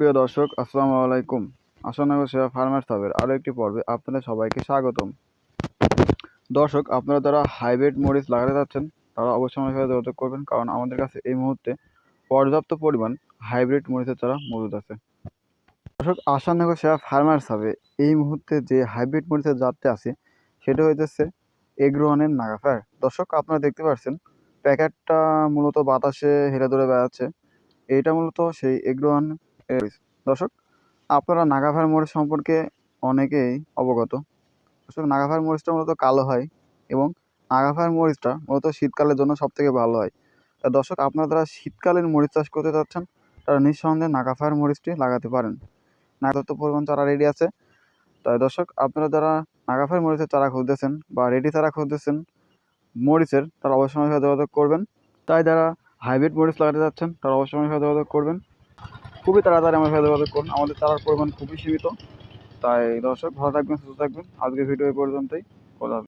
সুপ্রিয় দর্শক, আসসালামু আলাইকুম। আশানগর সেবা ফার্মার সাবের আরও একটি পর্বে আপনাদের সবাইকে স্বাগতম। দর্শক, আপনারা যারা হাইব্রিড মরিচ লাগাতে যাচ্ছেন, তারা অবশ্যই আমার সাথে যোগাযোগ করবেন, কারণ আমাদের কাছে এই মুহূর্তে পর্যাপ্ত পরিমাণ হাইব্রিড মরিচের চারা মজুদ আছে। দর্শক, আশানগর সেবা ফার্মার সাবে এই মুহূর্তে যে হাইব্রিড মরিচের জাতটি আছে, সেটা হইতেছে এগ্রোয়ানের নাগাফার দর্শক, আপনারা দেখতে পাচ্ছেন প্যাকেটটা মূলত বাতাসে হেলে ধরে বেড়াচ্ছে। এইটা মূলত সেই এগ্রোয়ান দর্শক, আপনারা নাগাফার মরিচ সম্পর্কে অনেকেই অবগত। দর্শক নাগাফার মরিচটা মূলত কালো হয় এবং নাগাফার মরিচটা মূলত শীতকালের জন্য সব থেকে ভালো হয়। দর্শক, আপনারা যারা শীতকালীন মরিচ চাষ করতে চাচ্ছেন, তারা নিঃসন্দেহে নাগাফার মরিচটি লাগাতে পারেন। নাগাতত্ব পরিমাণ চারা রেডি আছে। তাই দর্শক, আপনারা যারা নাগাফার মরিচের চারা খুঁজতেছেন বা রেডি চারা খুঁজতেছেন মরিচের তারা অবশ্যই যোগাযোগ করবেন। তাই যারা হাইব্রিড মরিচ লাগাতে যাচ্ছেন তারা অবশ্যই যোগাযোগ করবেন। খুবই তাড়াতাড়ি আমার সাথে যোগাযোগ করুন। আমাদের চারার পরিমাণ খুবই সীমিত। তাই দর্শক, ভালো থাকবেন, সুস্থ থাকবেন। আজকের ভিডিও এই পর্যন্তই। খোলা